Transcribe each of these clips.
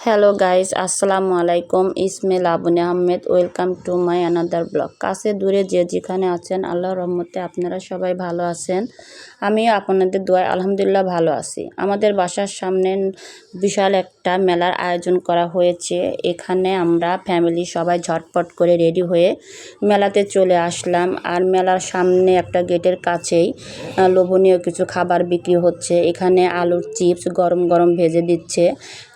Hello guys আসসালামু আলাইকুম Ismail Abu Ahmed welcome to my another blog কাছে দূরে যে যেখানে আছেন আল্লাহ রহমতে আপনারা সবাই ভালো আছেন। আমি আপনাদের দোয়ায় আলহামদুলিল্লাহ ভালো আছি। আমাদের বাসার সামনে বিশাল একটা মেলার আয়োজন করা হয়েছে। এখানে আমরা ফ্যামিলি সবাই ঝটপট করে রেডি হয়ে মেলাতে চলে আসলাম। আর মেলার সামনে একটা গেটের কাছেই লোভনীয় কিছু খাবার বিক্রি হচ্ছে। এখানে আলুর চিপস গরম গরম ভেজে দিচ্ছে।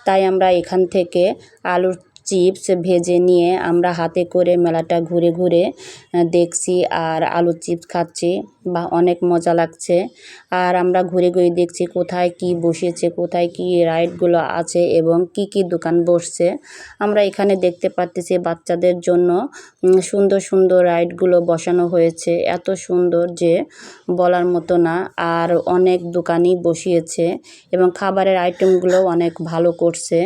তাই আমরা এখান থেকে আলুর চিপস ভেজে নিয়ে আমরা হাতে করে মেলাটা ঘুরে ঘুরে দেখছি আর আলুর চিপস খাচ্ছি। বা অনেক মজা লাগছে। আর আমরা ঘুরে ঘুরে দেখছি কোথায় কি বসেছে, কোথায় কি রাইডগুলো আছে এবং কি কি দোকান বসছে। আমরা এখানে দেখতে পাচ্ছি বাচ্চাদের জন্য সুন্দর সুন্দর রাইডগুলো বসানো হয়েছে। এত সুন্দর যে বলার মতো না। আর অনেক দোকানই বসিয়েছে এবং খাবারের আইটেমগুলো অনেক ভালো করছে।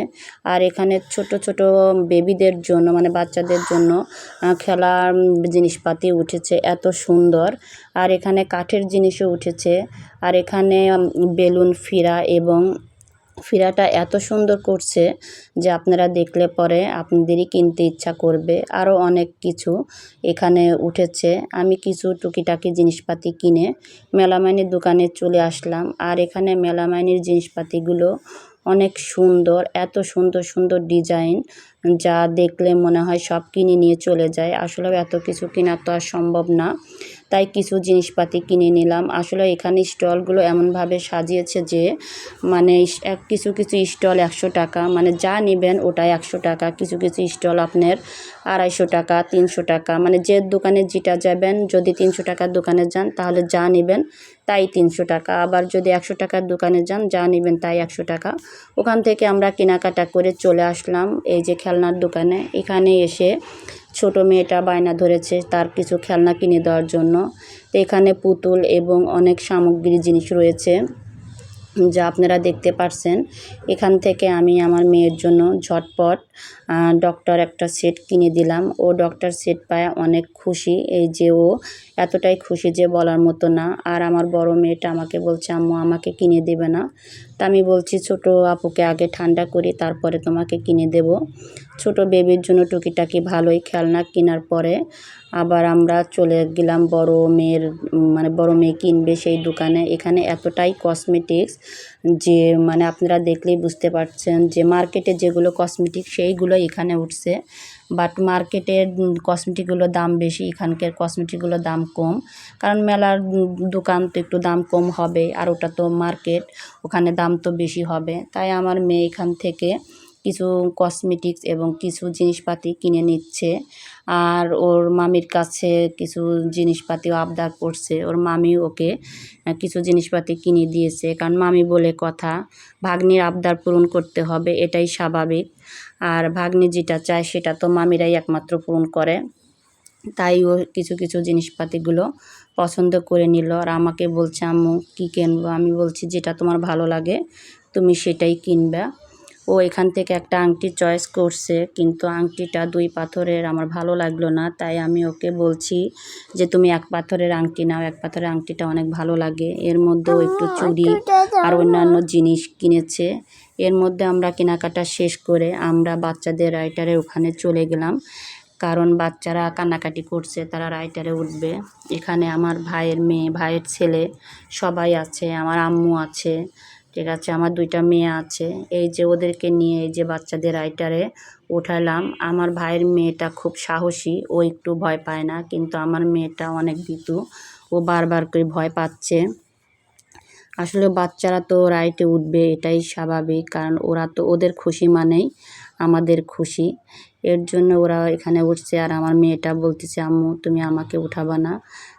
আর এখানে ছোট ছোট বেবিদের জন্য মানে বাচ্চাদের জন্য খেলার জিনিসপাতি উঠেছে, এত সুন্দর। আর এখানে কাঠের জিনিসও উঠেছে। আর এখানে বেলুন, ফিরা এবং ফিরাটা এত সুন্দর করছে যে আপনারা দেখলে পরে আপনাদেরই কিনতে ইচ্ছা করবে। আরও অনেক কিছু এখানে উঠেছে। আমি কিছু টুকিটাকি জিনিসপাতি কিনে মেলামাইনের দোকানে চলে আসলাম। আর এখানে মেলামাইনের জিনিসপাতিগুলো অনেক সুন্দর, এত সুন্দর সুন্দর ডিজাইন যা দেখলে মনে হয় সব কিনে নিয়ে চলে যায়। আসলেও এত কিছু কেনা তো আর সম্ভব না। তাই কিছু জিনিসপাতি কিনে নিলাম। আসলে এখানে স্টলগুলো এমনভাবে সাজিয়েছে যে মানে কিছু কিছু স্টল একশো টাকা মানে যা নেবেন ওটাই একশো টাকা, কিছু কিছু স্টল আপনার আড়াইশো টাকা, তিনশো টাকা মানে যে দোকানে যেটা যাবেন, যদি তিনশো টাকার দোকানে যান, তাহলে যা নেবেন তাই তিনশো টাকা, আবার যদি একশো টাকার দোকানে যান, যা নেবেন তাই একশো টাকা। ওখান থেকে আমরা কেনাকাটা করে চলে আসলাম এই যে খেলনার দোকানে। এখানে এসে ছোট মেয়েটা বায়না ধরেছে তার কিছু খেলনা কিনে দেওয়ার জন্য। এখানে পুতুল এবং অনেক সামগ্রী জিনিস রয়েছে। যা আপনারা দেখতে পারছেন, এখান থেকে আমি আমার মেয়ের জন্য ঝটপট ডক্টর একটা সেট কিনে দিলাম। ও ডক্টর সেট পায় অনেক খুশি, এই যে ও এতটাই খুশি যে বলার মতো না। আর আমার বড় মেয়েটা আমাকে বলছে, আম্মু, আমাকে কিনে দেবে না। তা আমি বলছি, ছোট আপুকে আগে ঠান্ডা করি, তারপরে তোমাকে কিনে দেব। ছোট বেবির জন্য টুকিটাকি ভালোই খেলনা কেনার পরে আবার আমরা চলে গেলাম বড় মেয়ের মানে বড় মেয়ে কিনবে সেই দোকানে। এখানে এতটাই কসমেটিক্স যে মানে আপনারা দেখলেই বুঝতে পারছেন যে মার্কেটে যেগুলো কসমেটিক সেইগুলো এখানে উঠছে। বাট মার্কেটের কসমেটিকগুলোর দাম বেশি, এখানকার কসমেটিকগুলোর দাম কম। কারণ মেলার দোকান তো একটু দাম কম হবে, আর ওটা তো মার্কেট ওখানে দাম তো বেশি হবে। তাই আমার মেয়ে এখান থেকে কিছু কসমেটিক্স এবং কিছু জিনিসপাতি কিনে নিচ্ছে। আর ওর মামির কাছে কিছু জিনিসপাতিও আবদার করছে। ওর মামি ওকে কিছু জিনিসপাতি কিনে দিয়েছে। কারণ মামি বলে কথা, ভাগ্নির আবদার পূরণ করতে হবে, এটাই স্বাভাবিক। আর ভাগ্নি যেটা চায় সেটা তো মামিরাই একমাত্র পূরণ করে। তাই ও কিছু কিছু জিনিসপাতিগুলো পছন্দ করে নিল। আর আমাকে বলছে, আম্মু, কী কিনবো? আমি বলছি, যেটা তোমার ভালো লাগে, তুমি সেটাই কিনবা। ও এখান থেকে একটা আংটি চয়েস করছে কিন্তু আংটিটা দুই পাথরের আমার ভালো লাগল না। তাই আমি ওকে বলছি যে তুমি এক পাথরের আংটি নাও এক পাথরের আংটিটা অনেক ভালো লাগে। এর মধ্যেও একটু চুড়ি আর অন্যান্য জিনিস কিনেছে। এর মধ্যে আমরা কেনাকাটা শেষ করে আমরা বাচ্চাদের রাইটারের ওখানে চলে গেলাম। কারণ বাচ্চারা কান্নাকাটি করছে তারা রাইটারে উঠবে। এখানে আমার ভাইয়ের মেয়ে ভাইয়ের ছেলে সবাই আছে আমার আম্মু আছে। ঠিক আছে, আমার দুইটা মেয়ে আছে। এই যে ওদেরকে নিয়ে এই যে বাচ্চাদের রাইটারে উঠালাম, আমার ভাইয়ের মেয়েটা খুব সাহসী, ও একটু ভয় পায় না, কিন্তু আমার মেয়েটা অনেক ভীতু, ও বারবার করে ভয় পাচ্ছে। আসলে বাচ্চারা তো রাইটে উঠবে, এটাই স্বাভাবিক, কারণ ওরা তো ওদের খুশি মানেই আমাদের খুশি। এর জন্য ওরা এখানে উঠছে আর আমার মেয়েটা বলতেছে, আম্মু, তুমি আমাকে উঠাবা না।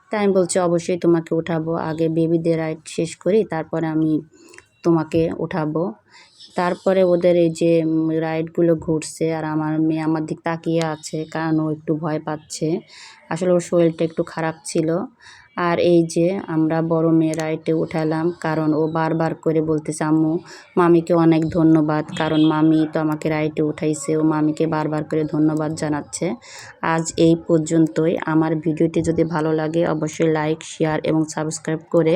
তাই আমি বলছি, অবশ্যই তোমাকে উঠাবো। আগে বেবিদের রাইড শেষ করি, তারপরে আমি তোমাকে উঠাবো। তারপরে ওদের এই যে রাইডগুলো ঘুরছে আর আমার মেয়ে আমার দিক তাকিয়ে আছে, কারণ ও একটু ভয় পাচ্ছে। আসলে ওর শরীরটা একটু খারাপ ছিল। আর এই যে, আমরা বড় মেয়ে রাইটে উঠালাম, কারণ ও বারবার করে বলতেছে, আম্মু, মামিকে অনেক ধন্যবাদ, কারণ মামি তো আমাকে রাইটে উঠাইছে, ও মামিকে বারবার করে ধন্যবাদ জানাচ্ছে। আজ এই পর্যন্তই। আমার ভিডিওটি যদি ভালো লাগে, অবশ্যই লাইক শেয়ার এবং সাবস্ক্রাইব করে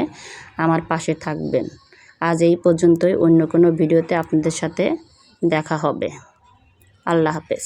আমার পাশে থাকবেন। আজ এই পর্যন্তই। অন্য কোনো ভিডিওতে আপনাদের সাথে দেখা হবে। আল্লাহ হাফেজ।